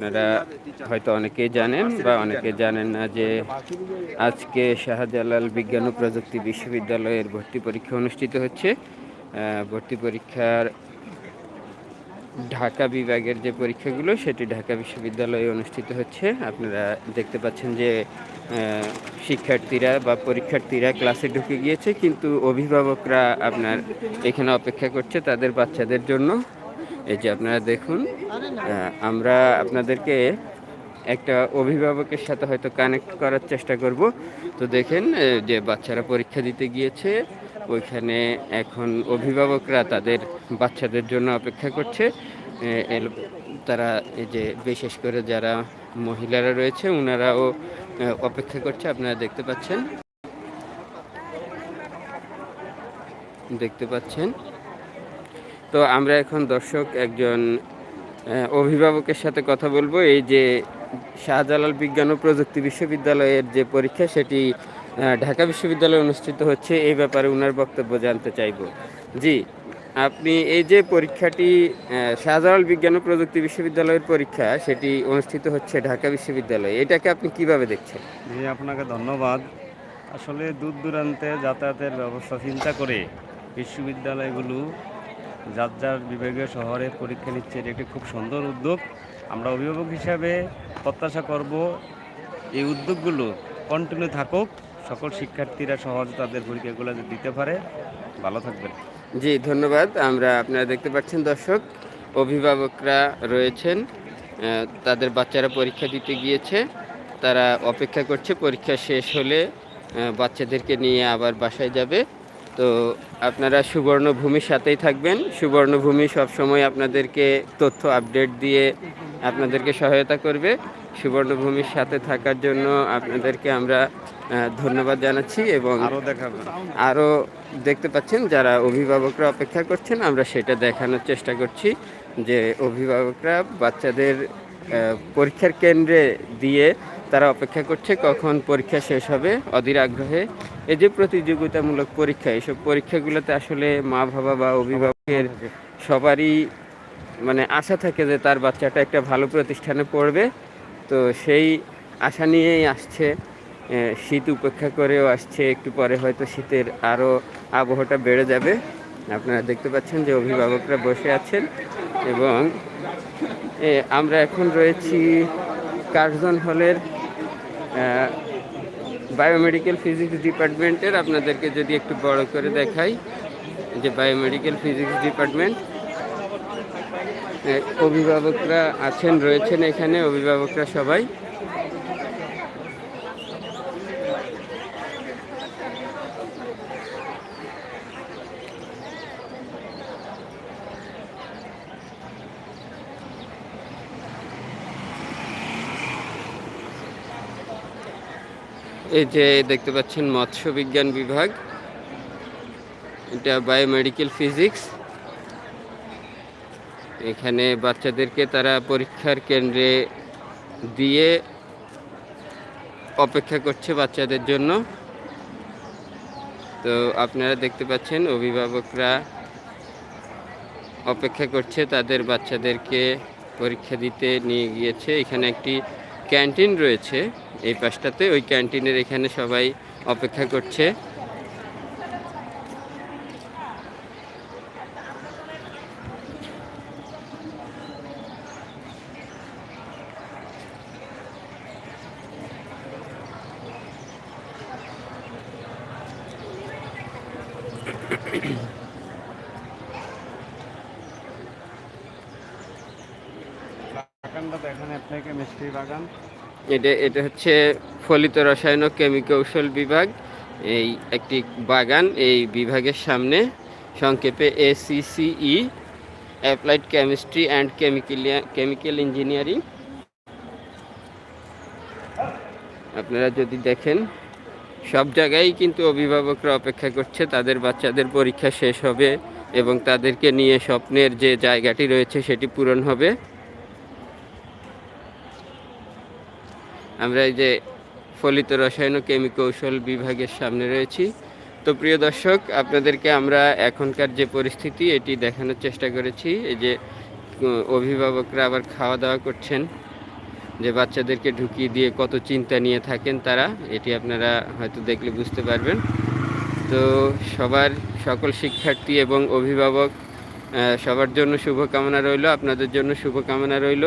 আপনারা হয়তো অনেকেই জানেন বা অনেকে জানেন না যে আজকে শাহজালাল বিজ্ঞান ও প্রযুক্তি বিশ্ববিদ্যালয়ের ভর্তি পরীক্ষা অনুষ্ঠিত হচ্ছে। ভর্তি পরীক্ষার ঢাকা বিভাগের যে পরীক্ষাগুলো, সেটি ঢাকা বিশ্ববিদ্যালয়ে অনুষ্ঠিত হচ্ছে। আপনারা দেখতে পাচ্ছেন যে শিক্ষার্থীরা বা পরীক্ষার্থীরা ক্লাসে ঢুকে গিয়েছে, কিন্তু অভিভাবকরা আপনার এখানে অপেক্ষা করছে তাদের বাচ্চাদের জন্য। এই যে আপনারা দেখুন আমরা আপনাদেরকে একটা অভিভাবকের সাথে হয়তো কানেক্ট করার চেষ্টা করব। তো দেখেন যে বাচ্চারা পরীক্ষা দিতে গিয়েছে, ওইখানে এখন অভিভাবকরা তাদের বাচ্চাদের জন্য অপেক্ষা করছে। তারা এই যে বিশেষ করে যারা মহিলারা রয়েছে ওনারাও অপেক্ষা করছে। আপনারা দেখতে পাচ্ছেন দেখতে পাচ্ছেন। তো আমরা এখন দর্শক একজন অভিভাবকের সাথে কথা বলব। এই যে শাহজালাল বিজ্ঞান ও প্রযুক্তি বিশ্ববিদ্যালয়ের যে পরীক্ষা, সেটি ঢাকা বিশ্ববিদ্যালয়ে অনুষ্ঠিত হচ্ছে, এই ব্যাপারে ওনার বক্তব্য জানতে চাইব। জি, আপনি এই যে পরীক্ষাটি শাহজালাল বিজ্ঞান ও প্রযুক্তি বিশ্ববিদ্যালয়ের পরীক্ষা, সেটি অনুষ্ঠিত হচ্ছে ঢাকা বিশ্ববিদ্যালয়ে। এটাকে আপনি কীভাবে দেখছেন? জি, আপনাকে ধন্যবাদ। আসলে দূর দূরান্তে যাতায়াতের ব্যবস্থা চিন্তা করে বিশ্ববিদ্যালয়গুলো যার যার বিভাগীয় শহরে পরীক্ষা নিচ্ছে, এটি একটি খুব সুন্দর উদ্যোগ। আমরা অভিভাবক হিসাবে প্রত্যাশা করব এই উদ্যোগগুলো কন্টিনিউ থাকুক, সকল শিক্ষার্থীরা সহজে তাদের পরীক্ষাগুলো দিতে পারে। ভালো থাকবেন। জি, ধন্যবাদ। আমরা আপনারা দেখতে পাচ্ছেন দর্শক, অভিভাবকরা রয়েছেন তাদের বাচ্চারা পরীক্ষা দিতে গিয়েছে, তারা অপেক্ষা করছে, পরীক্ষা শেষ হলে বাচ্চাদেরকে নিয়ে আবার বাসায় যাবে। তো আপনারা সুবর্ণভূমির সাথেই থাকবেন। সুবর্ণভূমি সবসময় আপনাদেরকে তথ্য আপডেট দিয়ে আপনাদেরকে সহায়তা করবে। সুবর্ণভূমির সাথে থাকার জন্য আপনাদেরকে আমরা ধন্যবাদ জানাচ্ছি এবং আরও দেখতে পাচ্ছেন যারা অভিভাবকরা অপেক্ষা করছেন আমরা সেটা দেখানোর চেষ্টা করছি যে অভিভাবকরা বাচ্চাদের পরীক্ষার কেন্দ্রে দিয়ে তারা অপেক্ষা করছে কখন পরীক্ষা শেষ হবে। অধীর আগ্রহে এই যে প্রতিযোগিতামূলক পরীক্ষা এইসব পরীক্ষাগুলোতে আসলে মা বাবা বা অভিভাবকের সবারই মানে আশা থাকে যে তার বাচ্চাটা একটা ভালো প্রতিষ্ঠানে পড়বে। তো সেই আশা নিয়েই আসছে। শীত উপেক্ষা করেও আসছে। একটু পরে হয়তো শীতের আরও আবহাওয়াটা বেড়ে যাবে। আপনারা দেখতে পাচ্ছেন যে অভিভাবকরা বসে আছেন এবং আমরা এখন রয়েছি কার্জন হলের বায়োমেডিক্যাল ফিজিক্স ডিপার্টমেন্টের আপনাদেরকে যদি একটু বড় করে দেখাই, যে বায়োমেডিক্যাল ফিজিক্স ডিপার্টমেন্ট অভিভাবকরা আছেন, রয়েছেন এখানে, অভিভাবকরা সবাই। এই যে দেখতে পাচ্ছেন মৎস্য বিজ্ঞান বিভাগ। এটা বায়োমেডিক্যাল ফিজিক্স এখানে বাচ্চাদেরকে তারা পরীক্ষার কেন্দ্রে দিয়ে অপেক্ষা করছে বাচ্চাদের জন্য। তো আপনারা দেখতে পাচ্ছেন, অভিভাবকরা অপেক্ষা করছে তাদের বাচ্চাদেরকে পরীক্ষা দিতে নিয়ে গিয়েছে। এখানে একটি ক্যান্টিন রয়েছে এই পাশটাতে ওই ক্যান্টিনের এখানে সবাই অপেক্ষা করছে। বাগানটা এটা এটা হচ্ছে ফলিত রসায়ন ও কেমিকৌশল বিভাগ। এই একটি বাগান, এই বিভাগের সামনে সংক্ষেপে ACCE applied chemistry and chemical chemical engineering আপনারা যদি দেখেন, সব জায়গায় কিন্তু অভিভাবকরা অপেক্ষা করছে, তাদের বাচ্চাদের পরীক্ষা শেষ হবে এবং তাদেরকে নিয়ে স্বপ্নের যে জায়গাটি রয়েছে, সেটি পূরণ হবে। আমরা এই যে ফলিত রসায়ন ও কেমিকৌশল বিভাগের সামনে রয়েছি। তো প্রিয় দর্শক, আপনাদেরকে আমরা এখনকার যে পরিস্থিতি, এটি দেখানোর চেষ্টা করেছি। এই যে অভিভাবকরা আবার খাওয়া দাওয়া করছেন। যে বাচ্চাদেরকে ঢুকিয়ে দিয়ে কত চিন্তা নিয়ে থাকেন তারা, এটি আপনারা হয়তো দেখলে বুঝতে পারবেন। তো সবার, সকল শিক্ষার্থী এবং অভিভাবক সবার জন্য শুভকামনা রইল, আপনাদের জন্য শুভকামনা রইল।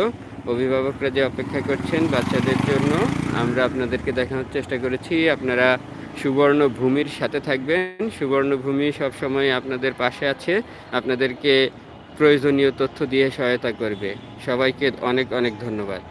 অভিভাবকরা যে অপেক্ষা করছেন বাচ্চাদের জন্য, আমরা আপনাদেরকে দেখানোর চেষ্টা করেছি। আপনারা সুবর্ণ ভূমির সাথে থাকবেন। সুবর্ণ ভূমি সবসময় আপনাদের পাশে আছে। আপনাদেরকে প্রয়োজনীয় তথ্য দিয়ে সহায়তা করবে। সবাইকে অনেক অনেক ধন্যবাদ।